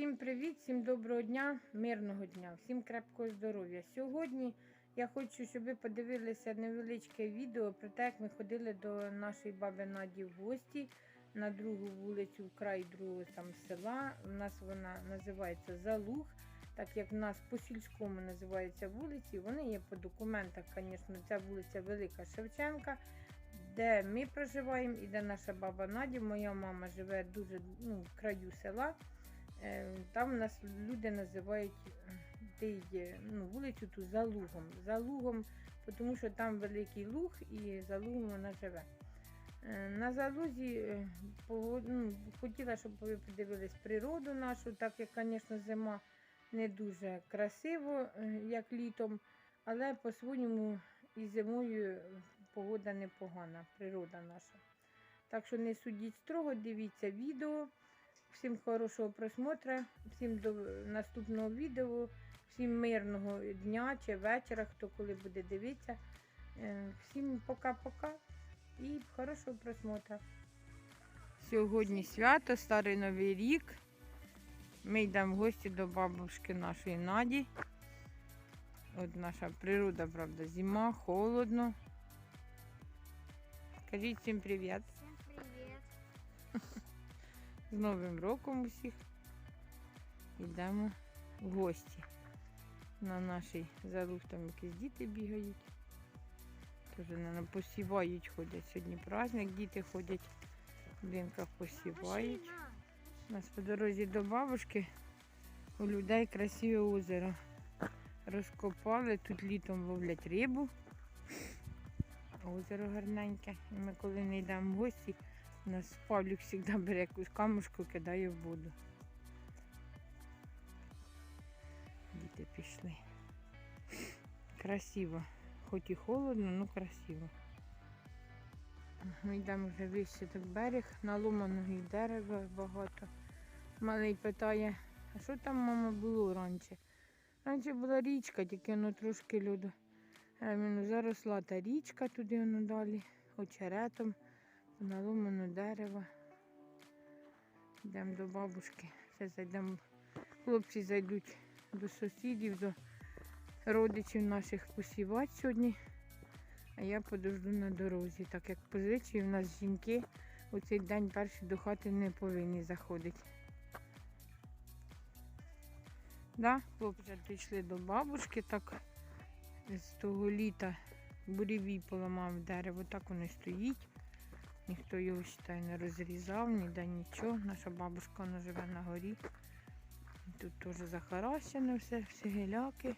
Всім привіт, всім доброго дня, мирного дня, всім крепкого здоров'я. Сьогодні я хочу, щоб ви подивилися невеличке відео про те, як ми ходили до нашої баби Наді в гості на другу вулицю, в край другого там села. У нас вона називається Залуг, так як в нас по сільському називаються вулиці. Вони є по документах, звісно, ця вулиця Велика Шевченка. Де ми проживаємо і де наша баба Надя, моя мама живе дуже ну, в краю села. Е, Там нас люди називають ну, вулицю ту Залугом. Залугом, тому що там великий луг і Залугом вона живе. Е, На залузі е, ну, хотіла, щоб ви подивились природу нашу, так як, звісно, зима не дуже красиво, як літом, але по-своєму і зимою погода непогана, природа наша. Так що не судіть строго, дивіться відео. Всім хорошого просмотру, всім до наступного відео, всім мирного дня чи вечора, хто коли буде дивитися. Е, Всім пока-пока і хорошого просмотру. Сьогодні свято, старий новий рік. Ми йдемо в гості до бабушки нашої Наді. От наша природа, правда, зима, холодно. Кажіть всім привіт. З Новим роком усіх. Йдемо в гості. На нашій залуг там якісь діти бігають. Теж наверно, посівають, ходять. Сьогодні праздник, діти ходять, в будинках посівають. У нас по дорозі до бабушки у людей красиве озеро. Розкопали, тут літом ловлять рибу. Озеро гарненьке. І ми коли не йдемо в гості, у нас Павлік завжди бере якусь камушку, кидає в воду. Діти пішли. Красиво. Хоч і холодно, але красиво. Ми йдемо вже вище так берег, наломаного і дерева багато. Малий питає, а що там мама було раніше? Раніше була річка, тільки воно трошки льоду. Заросла та річка туди воно далі, очеретом, наломано дерево. Йдемо до бабушки. Ще зайдемо. Хлопці зайдуть до сусідів, до родичів наших посівати сьогодні. А я подожду на дорозі, так як по звичаї в нас жінки у цей день перші до хати не повинні заходити. Да, хлопці прийшли до бабушки, так з того літа буревій поламав дерево, так воно стоїть. Ніхто його считай, не розрізав, ніде нічого. Наша бабушка вона живе на горі. Тут теж захаращено все, всі геляки,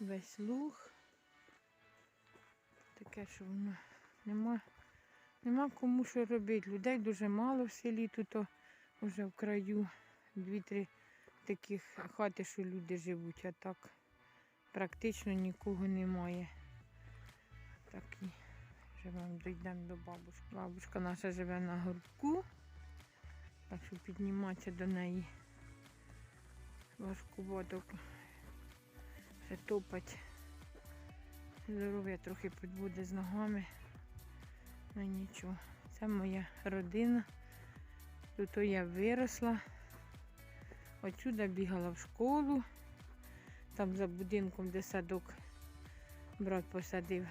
весь луг. Таке, що воно нема, нема кому що робити. Людей дуже мало в селі, тут вже в краю дві-три таких хати, що люди живуть, а так практично нікого немає. Живемо, дійдемо до бабушки. Бабушка наша живе на горбку, так що підніматися до неї важкувато. Ще топать. Здоров'я трохи підбуде з ногами. Ну нічого. Це моя родина. Тут я виросла. Отсюди бігала в школу. Там за будинком, де садок брат посадив,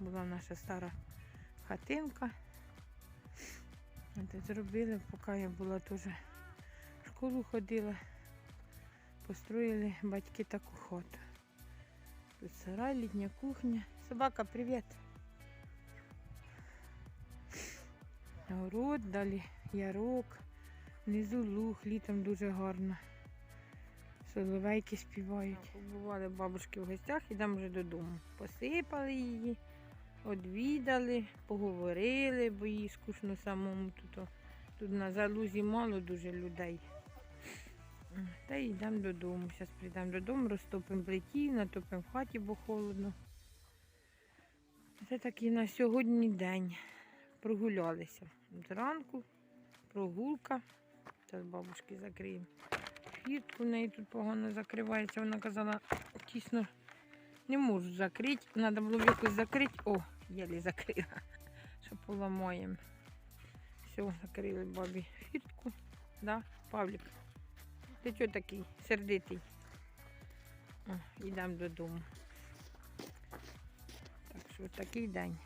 була наша стара хатинка. От зробили, поки я була теж в школу ходила. Построїли батьки таку хату. Тут сарай, літня кухня. Собака, привіт. Город, далі ярок, внизу луг, літом дуже гарно. Соловейки співають. Побували бабушки в гостях, йдемо вже додому. Посипали її, одвідали, поговорили, бо їй скучно самому тут. Тут на залузі мало дуже людей. Та й йдемо додому. Зараз прийдемо додому, розтопимо плиті, натопимо в хаті, бо холодно. Це такий на сьогодні день. Прогулялися. Зранку прогулка. Зараз бабушки закриємо. Фіртку в неї тут погано закривається. Вона казала, тісно не можу закрити. Треба було якось закрити. О, єлі закрила, що поламаємо. Все, закрили бабі фіртку. Да, Павлік. Ти чого такий сердитий? Йдемо додому. Так що такий день.